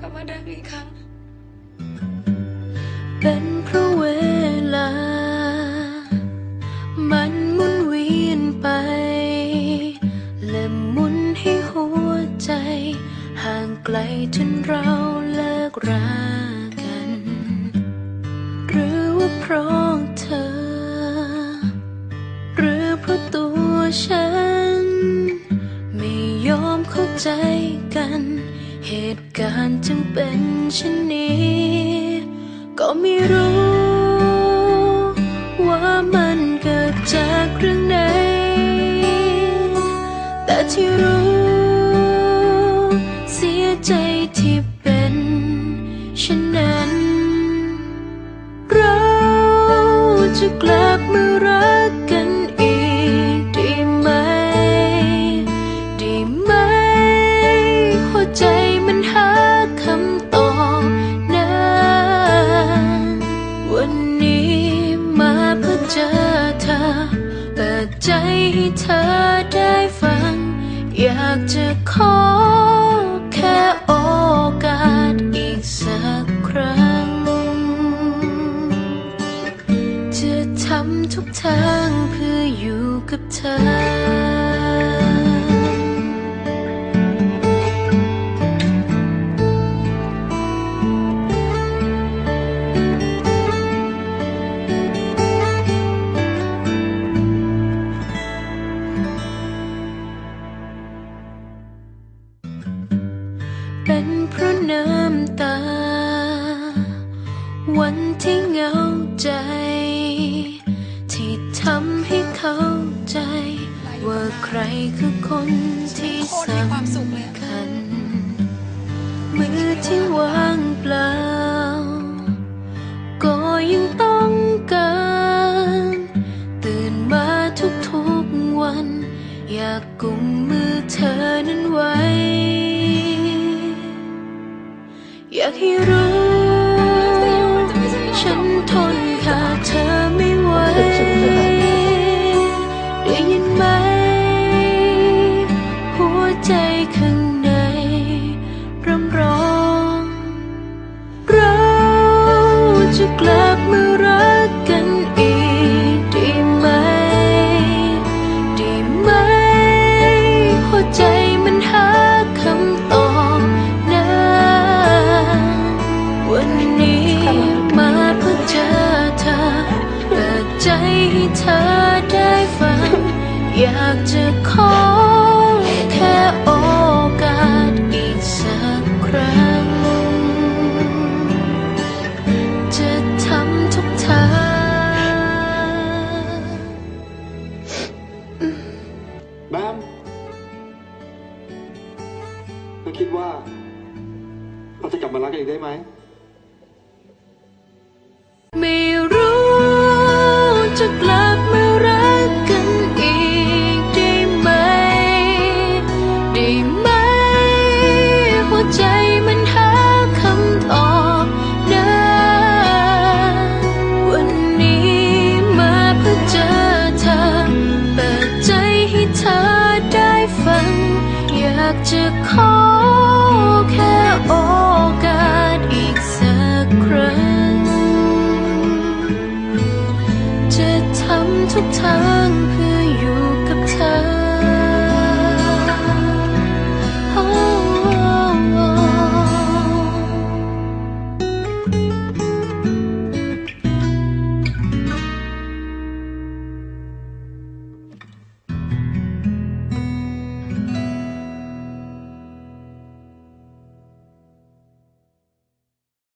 กลับมาดังอีกครั้ง เป็นเพราะเวลา มันหมุนเวียนไป และหมุนให้หัวใจ ห่างไกลจนเราเลิกรากัน หรือว่าเพราะเธอ หรือเพราะตัวฉัน ไม่ยอมเข้าใจกัน เหตุการณ์จึงเป็นเช่นนี้ ก็ไม่รู้ ว่ามันเกิดจากเรื่องไหน แต่ที่รู้ เสียใจที่ ให้เธอได้ฟัง อยากจะขอแค่โอกาสอีกสักครั้ง จะทำทุกทางเพื่ออยู่กับเธอ เป็นเพราะน้ำตา วันที่เหงาใจ ที่ทำให้เข้าใจ ว่าใครคือคนที่สำคัญมือที่ว่างเปล่า ก็ยังต้องการ ตื่นมาทุกๆวัน อยากกุมมือเธอนั้นไว้ากให้รู้ ให้เธอได้ฟัง อยากจะขอแค่โอกาสอีกสักครั้ง จะทำทุกทาง แบมเธอคิดว่า เราจะกลับมารักกันอีกได้ไหม จะขอแค่โอกาสอีกสักครั้ง จะทำทุกทางเพื่ออยู่กับเธอ